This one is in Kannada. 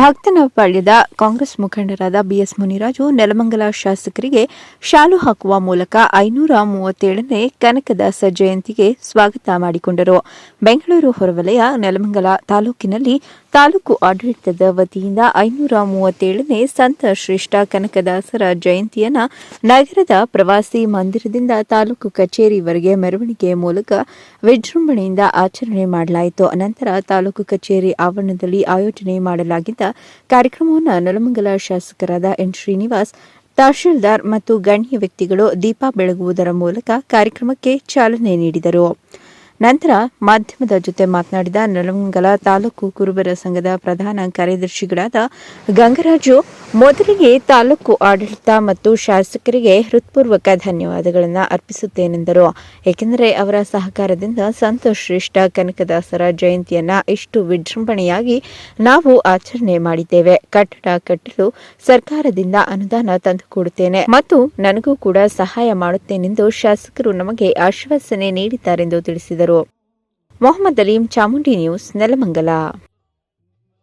ಭಕ್ತನಪಾಳ್ಯದ ಕಾಂಗ್ರೆಸ್ ಮುಖಂಡರಾದ ಬಿಎಸ್ ಮುನಿರಾಜು, ನೆಲಮಂಗಲ ಶಾಸಕರಿಗೆ ಶಾಲು ಹಾಕುವ ಮೂಲಕ ಐನೂರ ಮೂವತ್ತೇಳನೇ ಕನಕದಾಸ ಜಯಂತಿಗೆ ಸ್ವಾಗತ ಮಾಡಿಕೊಂಡರು. ಬೆಂಗಳೂರು ಹೊರವಲಯ, ನೆಲಮಂಗಲ ತಾಲೂಕಿನಲ್ಲಿ ತಾಲೂಕು ಆಡಳಿತದ ವತಿಯಿಂದ ಐನೂರ ಮೂವತ್ತೇಳನೇ ಸಂತ ಶ್ರೇಷ್ಠ ಕನಕದಾಸರ ಜಯಂತಿಯನ್ನು ನಗರದ ಪ್ರವಾಸಿ ಮಂದಿರದಿಂದ ತಾಲೂಕು ಕಚೇರಿವರೆಗೆ ಮೆರವಣಿಗೆ ಮೂಲಕ ವಿಜೃಂಭಣೆಯಿಂದ ಆಚರಣೆ ಮಾಡಲಾಯಿತು. ನಂತರ ತಾಲೂಕು ಕಚೇರಿ ಆವರಣದಲ್ಲಿ ಆಯೋಜನೆ ಮಾಡಲಾಗಿದ್ದ ಕಾರ್ಯಕ್ರಮವನ್ನು ನೆಲಮಂಗಲ ಶಾಸಕರಾದ ಎನ್ ಶ್ರೀನಿವಾಸ್, ತಹಶೀಲ್ದಾರ್ ಮತ್ತು ಗಣ್ಯ ವ್ಯಕ್ತಿಗಳು ದೀಪ ಬೆಳಗುವುದರ ಮೂಲಕ ಕಾರ್ಯಕ್ರಮಕ್ಕೆ ಚಾಲನೆ ನೀಡಿದರು. ನಂತರ ಮಾಧ್ಯಮದ ಜೊತೆ ಮಾತನಾಡಿದ ನೆಲಮಂಗಲ ತಾಲೂಕು ಕುರುಬರ ಸಂಘದ ಪ್ರಧಾನ ಕಾರ್ಯದರ್ಶಿಗಳಾದ ಗಂಗರಾಜು ಮೊದಲಿಗೆ ತಾಲೂಕು ಆಡಳಿತ ಮತ್ತು ಶಾಸಕರಿಗೆ ಹೃತ್ಪೂರ್ವಕ ಧನ್ಯವಾದಗಳನ್ನು ಅರ್ಪಿಸುತ್ತೇನೆಂದರು. ಏಕೆಂದರೆ ಅವರ ಸಹಕಾರದಿಂದ ಸಂತೋಷ್ ಶ್ರೇಷ್ಠ ಕನಕದಾಸರ ಜಯಂತಿಯನ್ನು ಇಷ್ಟು ವಿಜೃಂಭಣೆಯಾಗಿ ನಾವು ಆಚರಣೆ ಮಾಡಿದ್ದೇವೆ. ಕಟ್ಟಡ ಕಟ್ಟಲು ಸರ್ಕಾರದಿಂದ ಅನುದಾನ ತಂದುಕೊಡುತ್ತೇನೆ ಮತ್ತು ನನಗೂ ಕೂಡ ಸಹಾಯ ಮಾಡುತ್ತೇನೆಂದು ಶಾಸಕರು ನಮಗೆ ಆಶ್ವಾಸನೆ ನೀಡಿದ್ದಾರೆಂದು ತಿಳಿಸಿದರು. ಮೊಹಮ್ಮದ್ ಅಲೀಂ ಚಾಮುಂಡಿ ನ್ಯೂಸ್ ನೆಲಮಂಗಲ.